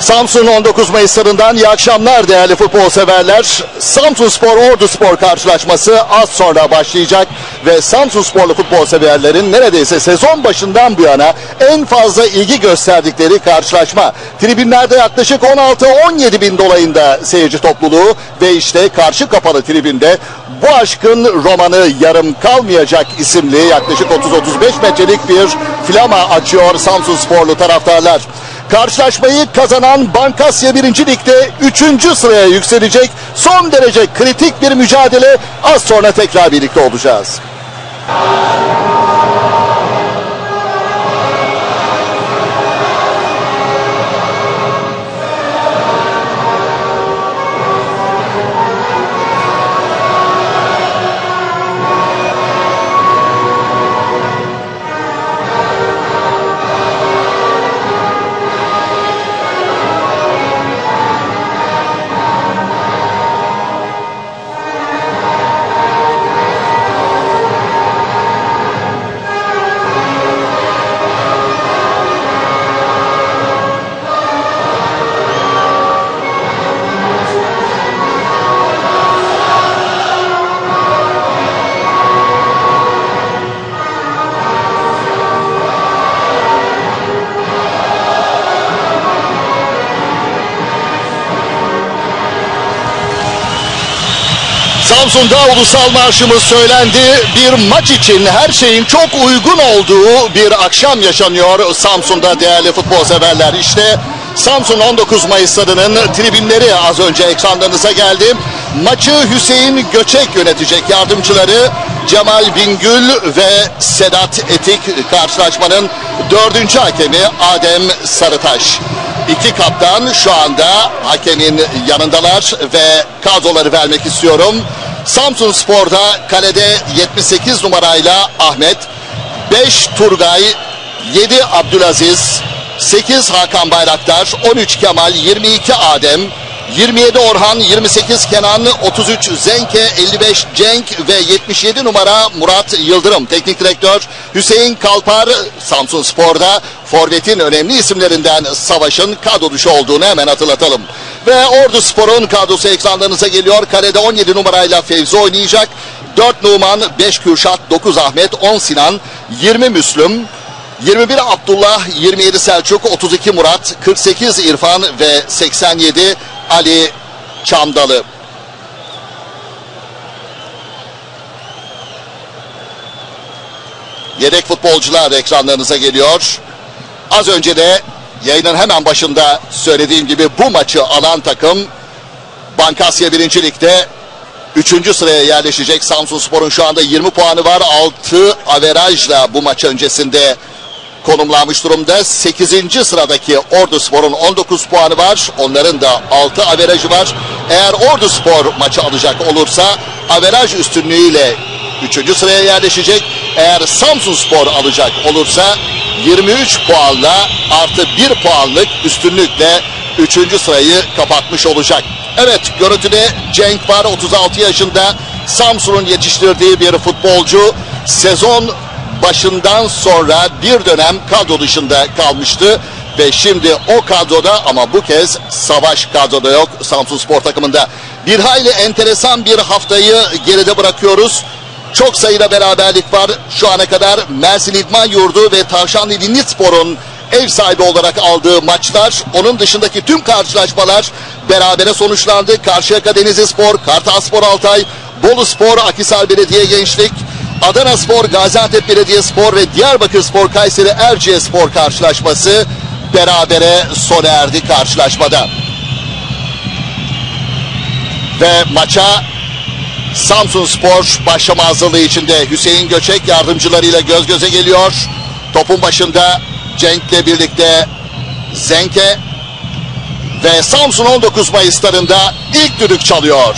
Samsun 19 Mayıs'larından iyi akşamlar değerli futbol severler. Samsun Spor Ordu Spor karşılaşması az sonra başlayacak ve Samsun Sporlu futbol severlerin neredeyse sezon başından bu yana en fazla ilgi gösterdikleri karşılaşma. Tribünlerde yaklaşık 16-17 bin dolayında seyirci topluluğu ve işte karşı kapalı tribünde bu aşkın romanı yarım kalmayacak isimli yaklaşık 30-35 metrelik bir flama açıyor Samsun Sporlu taraftarlar. Karşılaşmayı kazanan Bankasya 1. Lig'de 3. sıraya yükselecek son derece kritik bir mücadele az sonra tekrar birlikte olacağız. Samsun'da ulusal marşımız söylendi. Bir maç için her şeyin çok uygun olduğu bir akşam yaşanıyor Samsun'da değerli futbol severler. İşte Samsun 19 Mayıs stadının tribünleri az önce ekranlarınıza geldi. Maçı Hüseyin Göçek yönetecek yardımcıları Cemal Bingül ve Sedat Etik karşılaşmanın dördüncü hakemi Adem Sarıtaş. İki kaptan şu anda hakemin yanındalar ve kadroları vermek istiyorum. Samsun Spor'da kalede 78 numarayla Ahmet, 5 Turgay, 7 Abdülaziz, 8 Hakan Bayraktar, 13 Kemal, 22 Adem, 27 Orhan, 28 Kenan, 33 Zenke, 55 Cenk ve 77 numara Murat Yıldırım. Teknik direktör Hüseyin Kalpar Samsun Spor'da Forvet'in önemli isimlerinden Savaş'ın kadro dışı olduğunu hemen hatırlatalım. Ve Ordu Spor'un kadrosu ekranlarınıza geliyor. Kalede 17 numarayla Fevzi oynayacak. 4 Numan, 5 Kürşat, 9 Ahmet, 10 Sinan, 20 Müslüm, 21 Abdullah, 27 Selçuk, 32 Murat, 48 İrfan ve 87 Ali Çamdalı. Yedek futbolcular ekranlarınıza geliyor. Az önce de yayının hemen başında söylediğim gibi bu maçı alan takım Bankasya 1. Lig'de 3. sıraya yerleşecek. Samsun Spor'un şu anda 20 puanı var. 6 averajla bu maç öncesinde konumlanmış durumda. 8. sıradaki Ordu Spor'un 19 puanı var. Onların da 6 averajı var. Eğer Ordu Spor maçı alacak olursa averaj üstünlüğüyle 3. sıraya yerleşecek. Eğer Samsun Spor alacak olursa 23 puanla artı 1 puanlık üstünlükle 3. sırayı kapatmış olacak. Evet görüntüde Cenk var 36 yaşında Samsun'un yetiştirdiği bir futbolcu. Sezon başından sonra bir dönem kadro dışında kalmıştı. Ve şimdi o kadroda ama bu kez savaş kadroda yok Samsun Spor takımında. Bir hayli enteresan bir haftayı geride bırakıyoruz. Çok sayıda beraberlik var. Şu ana kadar Mersin İdman Yurdu ve Tavşanlı Spor'un ev sahibi olarak aldığı maçlar, onun dışındaki tüm karşılaşmalar berabere sonuçlandı. Karşıyaka Denizli Spor, Kartal Spor Altay, Bolu Spor, Akisar Belediye Gençlik, Adana Spor, Gaziantep Belediye Spor ve Diyarbakır Spor Kayseri Erciye Spor karşılaşması berabere sona erdi karşılaşmada. Ve maça Samsun Spor başlama hazırlığı içinde Hüseyin Göçek yardımcılarıyla göz göze geliyor. Topun başında Cenk'le birlikte Zenke ve Samsun 19 Mayıs'larında ilk düdük çalıyor.